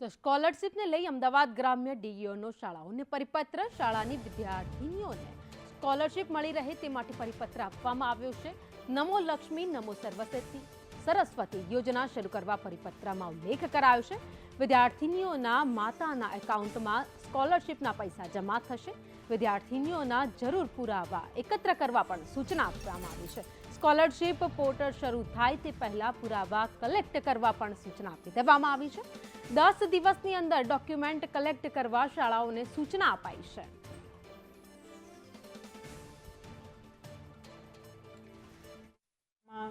તો સ્કોલરશિપને લઈ અમદાવાદ ગ્રામ્ય ડીઈઓનો શાળાઓને પરિપત્ર શાળાની વિદ્યાર્થીનીઓને સ્કોલરશિપ મળી રહે તે માટે પરિપત્ર આપવામાં આવ્યો છે. નમો લક્ષ્મી, નમો સરસ્વતી સરસ્વતી યોજના શરૂ કરવા પરિપત્રમાં ઉલ્લેખ કરાયો છે. વિદ્યાર્થીનીઓના માતાના એકાઉન્ટમાં સ્કોલરશીપના પૈસા જમા થશે. વિદ્યાર્થીનીઓના જરૂર પુરાવા એકત્ર કરવા પણ સૂચના આપવામાં આવી છે. સ્કોલરશિપ પોર્ટલ શરૂ થાય તે પહેલાં પુરાવા કલેક્ટ કરવા પણ સૂચના આપી દેવામાં આવી છે. દસ દિવસની અંદર ડોક્યુમેન્ટ કલેક્ટ કરવા શાળાઓને સૂચના અપાઈ છે.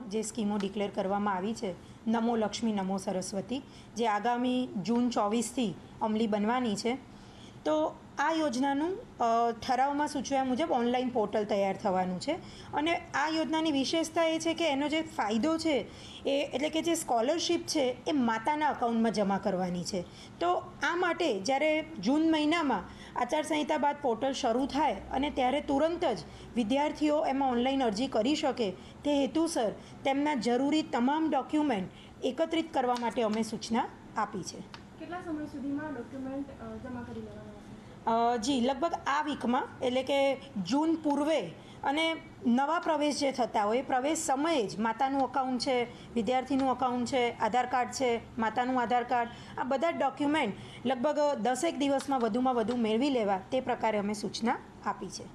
જે સ્કીમો ડિક્લેર કરવામાં આવી છે, નમો લક્ષ્મી, નમો સરસ્વતી, જે આગામી જૂન ચોવીસથી અમલી બનવાની છે તો આ યોજનાનું ઠરાવમાં સૂચવ્યા મુજબ ઓનલાઈન પોર્ટલ તૈયાર થવાનું છે. અને આ યોજનાની વિશેષતા એ છે કે એનો જે ફાયદો છે એ, એટલે કે જે સ્કોલરશિપ છે, એ માતાના અકાઉન્ટમાં જમા કરવાની છે. તો આ માટે જ્યારે જૂન મહિનામાં આચારસંહિતા બાદ પોર્ટલ શરૂ થાય અને ત્યારે તુરંત જ વિદ્યાર્થીઓ એમાં ઓનલાઈન અરજી કરી શકે, તે હેતુસર તેમના જરૂરી તમામ ડોક્યુમેન્ટ એકત્રિત કરવા માટે અમે સૂચના આપી છે. કેટલા સમય સુધીમાં ડોક્યુમેન્ટ જમા કરી લેવાના જી, લગભગ આ વીકમાં એટલે કે જૂન પૂર્વે, અને નવા પ્રવેશ જે થતા હોય, એ પ્રવેશ સમયે જ માતાનું અકાઉન્ટ છે, વિદ્યાર્થીનું અકાઉન્ટ છે, આધાર કાર્ડ છે, માતાનું આધાર કાર્ડ, આ બધા ડોક્યુમેન્ટ લગભગ દસેક દિવસમાં વધુમાં વધુ મેળવી લેવા, તે પ્રકારે અમે સૂચના આપી છે.